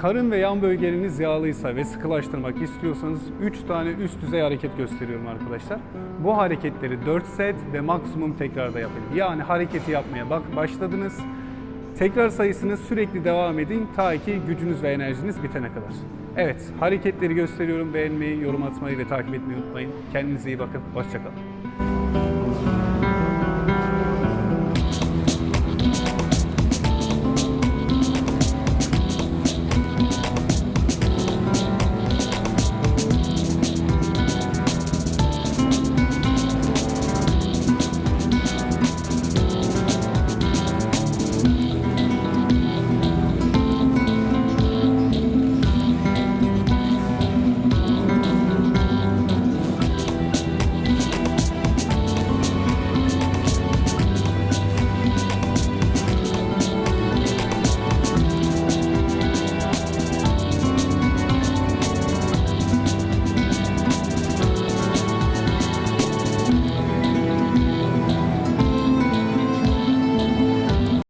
Karın ve yan bölgeleriniz yağlıysa ve sıkılaştırmak istiyorsanız 3 tane üst düzey hareket gösteriyorum arkadaşlar. Bu hareketleri 4 set ve maksimum tekrarda yapın. Yani hareketi yapmaya bak başladınız. Tekrar sayısını sürekli devam edin ta ki gücünüz ve enerjiniz bitene kadar. Evet, hareketleri gösteriyorum. Beğenmeyi, yorum atmayı ve takip etmeyi unutmayın. Kendinize iyi bakın. Hoşçakalın.